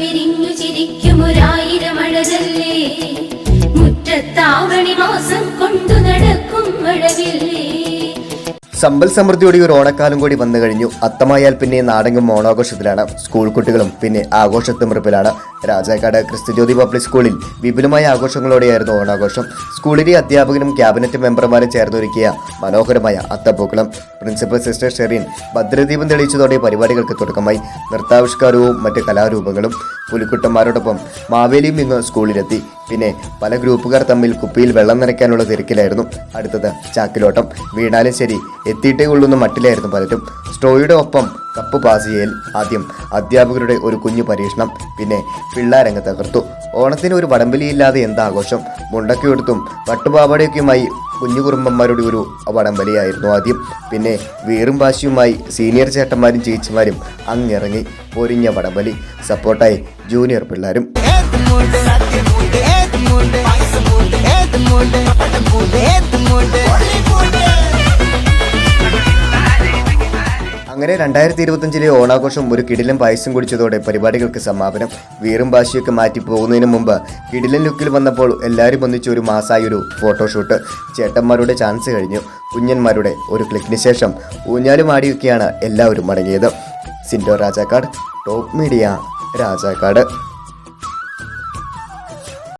വിരിഞ്ഞു ചിരിക്കും ഒരായിരം അഴകല്ലേ? മുറ്റത്താവണി മാസം കൊണ്ടു നടക്കും മഴവില്ലേ? സമ്പൽ സമൃദ്ധിയോടെ ഒരു ഓണക്കാലം കൂടി വന്നു കഴിഞ്ഞു. അത്തമായാൽ പിന്നെ നാടെങ്കും ഓണാഘോഷത്തിലാണ്. സ്കൂൾ കുട്ടികളും പിന്നെ ആഘോഷത്തിമിറപ്പിലാണ്. രാജാക്കാട് ക്രിസ്തുജ്യോതി പബ്ലിക് സ്കൂളിൽ വിപുലമായ ആഘോഷങ്ങളോടെയായിരുന്നു ഓണാഘോഷം. സ്കൂളിലെ അധ്യാപകനും ക്യാബിനറ്റ് മെമ്പർമാരും ചേർന്നൊരുക്കിയ മനോഹരമായ അത്തപ്പൂക്കളം. പ്രിൻസിപ്പൽ സിസ്റ്റർ ഷെറിൻ ഭദ്രദീപം തെളിയിച്ചതോടെ പരിപാടികൾക്ക് തുടക്കമായി. നൃത്താവിഷ്കാരവും മറ്റ് കലാരൂപങ്ങളും പുലിക്കുട്ടന്മാരോടൊപ്പം മാവേലിയും ഇന്ന് സ്കൂളിലെത്തി. പിന്നെ പല ഗ്രൂപ്പുകാർ തമ്മിൽ കുപ്പിയിൽ വെള്ളം നിറയ്ക്കാനുള്ള തിരക്കിലായിരുന്നു അടുത്തത് ചാക്കിലോട്ടം. വീണാലും ശരി എത്തിയിട്ടേ ഉള്ളൂന്ന് മട്ടിലായിരുന്നു പലരും. സ്ട്രോയുടെ ഒപ്പം കപ്പ് പാസ് ചെയ്യൽ ആദ്യം അധ്യാപകരുടെ ഒരു കുഞ്ഞു പരീക്ഷണം പിന്നെ പിള്ളാരങ്ങ് തകർത്തു. ഓണത്തിന് ഒരു വടംവലിയില്ലാതെ എന്താഘോഷം? മുണ്ടക്കയെടുത്തും പട്ടുപാവാടയൊക്കെയുമായി കുഞ്ഞു കുറുമ്പന്മാരുടെ ഒരു വടംവലിയായിരുന്നു ആദ്യം. പിന്നെ വീറും വാശിയുമായി സീനിയർ ചേട്ടന്മാരും ചേച്ചിമാരും അങ്ങിറങ്ങി പൊരിഞ്ഞ വടംവലി. സപ്പോർട്ടായി ജൂനിയർ പിള്ളേരും. അങ്ങനെ രണ്ടായിരത്തി ഇരുപത്തഞ്ചിലെ ഓണാഘോഷം ഒരു കിടിലൻ പായസം കുടിച്ചതോടെ പരിപാടികൾക്ക് സമാപനം. വീറും ഭാഷയൊക്കെ മാറ്റി പോകുന്നതിന് മുമ്പ് കിടിലൻ ലുക്കിൽ വന്നപ്പോൾ എല്ലാവരും ഒന്നിച്ച് ഒരു മാസമായ ഒരു ഫോട്ടോഷൂട്ട്. ചേട്ടന്മാരുടെ ചാൻസ് കഴിഞ്ഞു. കുഞ്ഞന്മാരുടെ ഒരു ക്ലിക്കിന് ശേഷം ഊഞ്ഞാലും ആടിയൊക്കെയാണ് എല്ലാവരും മടങ്ങിയത്. സിൻഡോ രാജാക്കാട് ടോപ്പ് മീഡിയ രാജാക്കാട്.